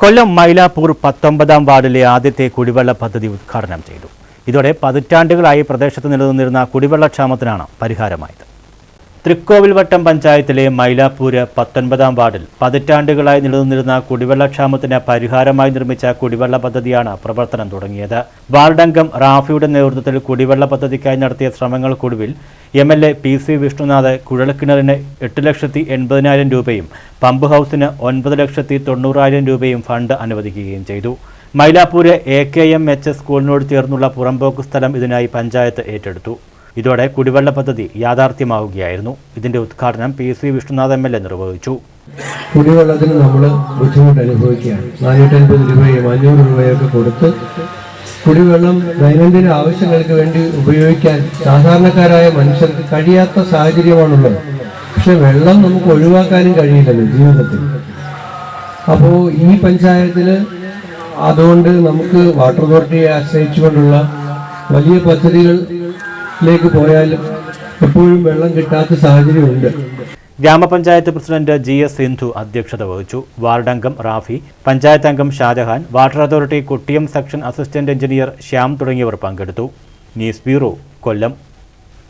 കൊല്ലം മൈലാപ്പൂർ പത്തൊമ്പതാം വാർഡിലെ ആദ്യത്തെ കുടിവെള്ള പദ്ധതി ഉദ്ഘാടനം ചെയ്തു. ഇതോടെ പതിറ്റാണ്ടുകളായി പ്രദേശത്ത് നിലനിന്നിരുന്ന കുടിവെള്ളക്ഷാമത്തിനാണ് പരിഹാരമായത്. തൃക്കോവിൽവട്ടം പഞ്ചായത്തിലെ മൈലാപ്പൂര് പത്തൊൻപതാം വാർഡിൽ പതിറ്റാണ്ടുകളായി നിലനിന്നിരുന്ന കുടിവെള്ളക്ഷാമത്തിന് പരിഹാരമായി നിർമ്മിച്ച കുടിവെള്ള പദ്ധതിയാണ് പ്രവർത്തനം തുടങ്ങിയത്. വാർഡംഗം റാഫിയുടെ നേതൃത്വത്തിൽ കുടിവെള്ള പദ്ധതിക്കായി നടത്തിയ ശ്രമങ്ങൾക്കൊടുവിൽ M L A P C Vishnunath കുഴൽക്കിണറിന് എട്ട് ലക്ഷത്തി എൺപതിനായിരം രൂപയും പമ്പ് ഹൗസിന് ഒൻപത് ലക്ഷത്തി തൊണ്ണൂറായിരം രൂപയും ഫണ്ട് അനുവദിക്കുകയും ചെയ്തു. Mylapore A K M H S സ്കൂളിനോട് ചേർന്നുള്ള പുറമ്പോക്ക് സ്ഥലം ഇതിനായി പഞ്ചായത്ത് ഏറ്റെടുത്തു. ഇതോടെ കുടിവെള്ള പദ്ധതി യാഥാർത്ഥ്യമാവുകയായിരുന്നു. ഇതിന്റെ ഉദ്ഘാടനം P C Vishnunath M L A നിർവഹിച്ചു. കുടിവെള്ളത്തിന് നമ്മൾ ബുദ്ധിമുട്ട് അനുഭവിക്കുകയാണ്. നാനൂറ്റൻപത് രൂപയും അഞ്ഞൂറ് രൂപയൊക്കെ കൊടുത്ത് കുടിവെള്ളം ദൈനംദിന ആവശ്യങ്ങൾക്ക് വേണ്ടി ഉപയോഗിക്കാൻ സാധാരണക്കാരായ മനുഷ്യർക്ക് കഴിയാത്ത സാഹചര്യമാണുള്ളത്. പക്ഷെ വെള്ളം നമുക്ക് ഒഴിവാക്കാനും കഴിയില്ലല്ലോ ജീവിതത്തിൽ. അപ്പോൾ ഈ പഞ്ചായത്തിൽ അതുകൊണ്ട് നമുക്ക് വാട്ടർ അതോറിറ്റിയെ ആശ്രയിച്ചുകൊണ്ടുള്ള വലിയ പദ്ധതികളിലേക്ക് പോയാലും എപ്പോഴും വെള്ളം കിട്ടാത്ത സാഹചര്യമുണ്ട്. ഗ്രാമപഞ്ചായത്ത് പ്രസിഡന്റ് ജി എസ് സിന്ധു അധ്യക്ഷത വഹിച്ചു. വാർഡംഗം റാഫി പഞ്ചായത്ത് അംഗം Shajahan water authority Kuttiyam section assistant engineer Shyam തുടങ്ങിയവർ പങ്കെടുത്തു. News bureau Kollam.